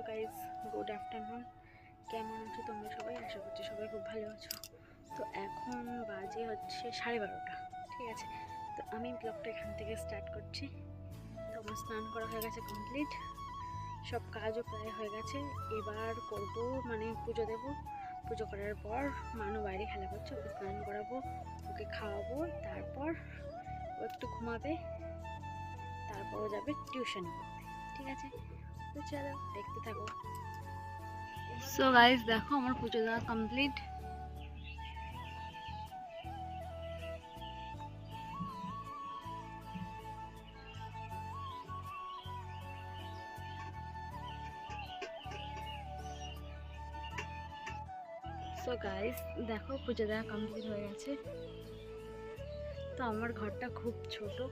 Hello guys good afternoon কেমন আছো তোমরা সবাই? আশা করছি সবাই খুব ভালো আছো। তো এখন বাজে হচ্ছে সাড়ে বারোটা, ঠিক আছে? তো আমি ব্লগটা এখান থেকে স্টার্ট করছি। তো আমার স্নান করা হয়ে গেছে কমপ্লিট সব কাজও প্রায় হয়ে গেছে। এবার করব মানে পুজো দেব। পুজো করার পর মানু বাইরে খেলা করছে, ওকে স্নান করাবো, ওকে খাওয়াবো। তারপর ও একটু ঘুমাবে। তারপর ও যাবে টিউশন করতে, ঠিক আছে? দেখতে থাকো। সো গাইস দেখো আমার পুজো দেওয়া কমপ্লিট সো গাইস দেখো পুজো দেওয়া কমপ্লিট হয়ে গেছে। তো আমার ঘরটা খুব ছোট,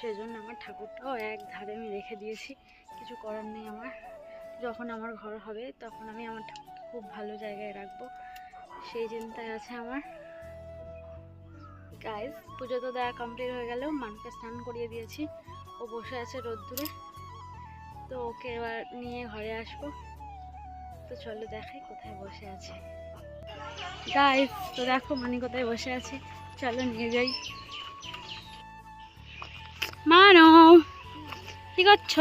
সেজন্য আমার ঠাকুরটাও এক ধারে আমি রেখে দিয়েছি। কিছু করার নেই আমার। যখন আমার ঘর হবে তখন আমি আমার ঠাকুরকে খুব ভালো জায়গায় রাখব। সেই চিন্তায় আছে আমার। গাইস পুজো তো দেওয়া কমপ্লিট হয়ে গেলেও মানুষকে স্নান করিয়ে দিয়েছি। ও বসে আছে রোদ্দুরে। তো ওকে এবার নিয়ে ঘরে আসব। তো চলো দেখাই কোথায় বসে আছে। গাইস তো দেখো মানি কোথায় বসে আছে। চলো নিয়ে যাই। মানো কি করছ?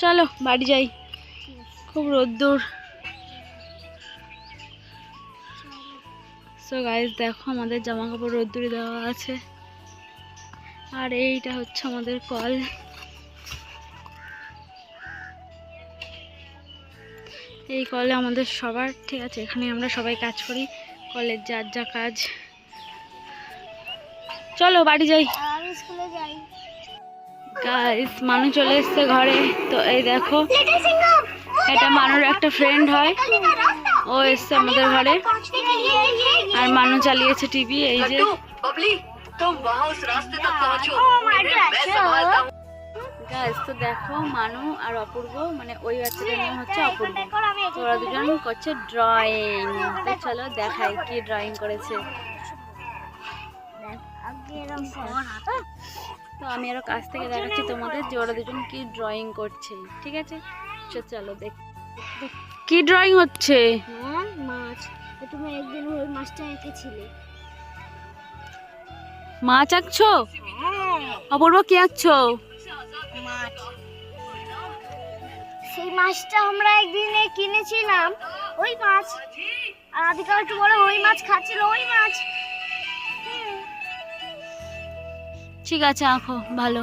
চলো, বাড়ি যাই। খুব রোদ্দুর। সো গাইজ দেখো, আমাদের জামা কাপড় রোদ্দুরে দেওয়া আছে। আর এইটা হচ্ছে আমাদের কল। এই কলে আমাদের সবার, ঠিক আছে এখানে আমরা সবাই কাজ করি। কলের যার যা কাজ। চলো, বাড়ি যাই। স্কুলে যাই। গাইস মানু চলে এসছে ঘরে। তো এই দেখো এটা মানুর একটা ফ্রেন্ড হয়। ও এসছে আমাদের ঘরে। আর মানু চালিয়েছে টিভি এই যে। গাইস তো দেখো মানু আর অপূর্ব মানে ওই বাচ্চাটার নাম হচ্ছে অপূর্ব। ওরা দুজন করছে ড্রয়িং চলো দেখাই কি ড্রয়িং করেছে। তো আমি আরও কাছ থেকে দেখাচ্ছি তোমাদের যে ওরা দুজন কি ড্রয়িং করছে ঠিক আছে? তো চলো দেখ কি ড্রয়িং হচ্ছে? হ্যাঁ মাছ। তুমি একদিন ওই মাছটা এঁকেছিলে। মাছ আঁকছো? হ্যাঁ। অপূর্ব কি আঁকছো? মাছ। সেই মাছটা আমরা একদিনে কিনেছিলাম। ওই মাছ। আর আদিকাল একটু বড় ওই মাছ খাচ্ছিল ওই মাছ। ঠিক আছে আঁকো ভালো।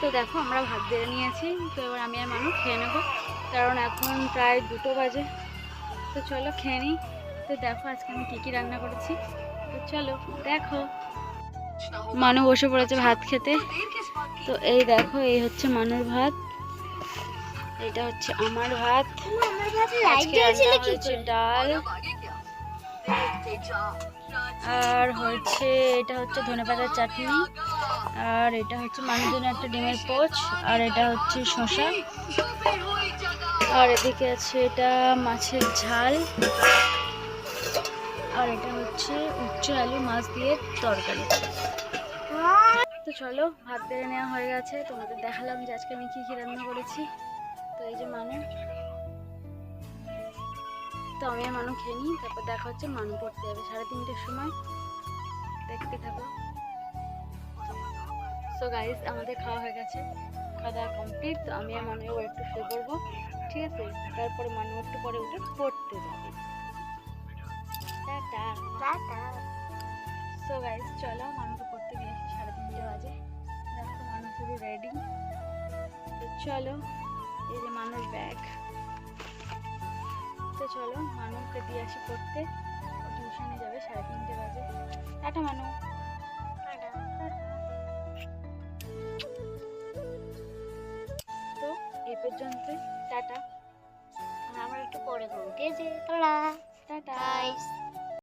তো দেখো আমরা ভাত বেড়ে নিয়েছি। তো এবার আমি আর মানুষ খেয়ে নেব। কারণ এখন প্রায় দুটো বাজে। তো চলো খেয়ে নিই। তো দেখো আজকে আমি কী কী রান্না করেছি। তো চলো দেখো। মানু বসে পড়েছে ভাত খেতে। তো এই দেখো এই হচ্ছে মানুর ভাত। এটা হচ্ছে আমার ভাত। আজকে রান্না হয়েছে ডাল। আর হচ্ছে এটা হচ্ছে ধনেপাতার চাটনি, আর এটা হচ্ছে মানুষজন একটা ডিমের পোচ, আর এটা হচ্ছে শশা আর এদিকে আছে এটা মাছের ঝাল, আর এটা হচ্ছে উচ্চ আলু মাছ দিয়ে তরকারি। তো চলো, ভাত বেড়ে নেওয়া হয়ে গেছে, তোমাদের দেখালাম যে আজকে আমি কী কী রান্না করেছি। তো এই যে মানে তো আমি আর মানু খেয়ে নিই তারপর দেখা হচ্ছে মানু পড়তে যাবে সাড়ে তিনটের সময়। দেখতে থাকো। সো গাইস আমাদের খাওয়া হয়ে গেছে। খাওয়া দাওয়া কমপ্লিট তো আমি আর মানু এবার একটু শুয়ে পড়ব। ঠিক আছে? তারপরে মানু একটু পরে উঠে পড়তে যাবে। সো গাইস চলো মানুকে পড়তে গিয়েছি সাড়ে তিনটে বাজে। দেখো মানুষ পুরো রেডি তো চলো এই যে মানুষ ব্যাগ তো চলো মানুকে দিয়ে আসি পড়তে। ও টিউশনে যাবে সাড়ে তিনটে বাজে। টাটা মানু। টাটা। তো এই পর্যন্ত টাটা। আমরা একটু পরে করব কে যে টাটা। টাটা।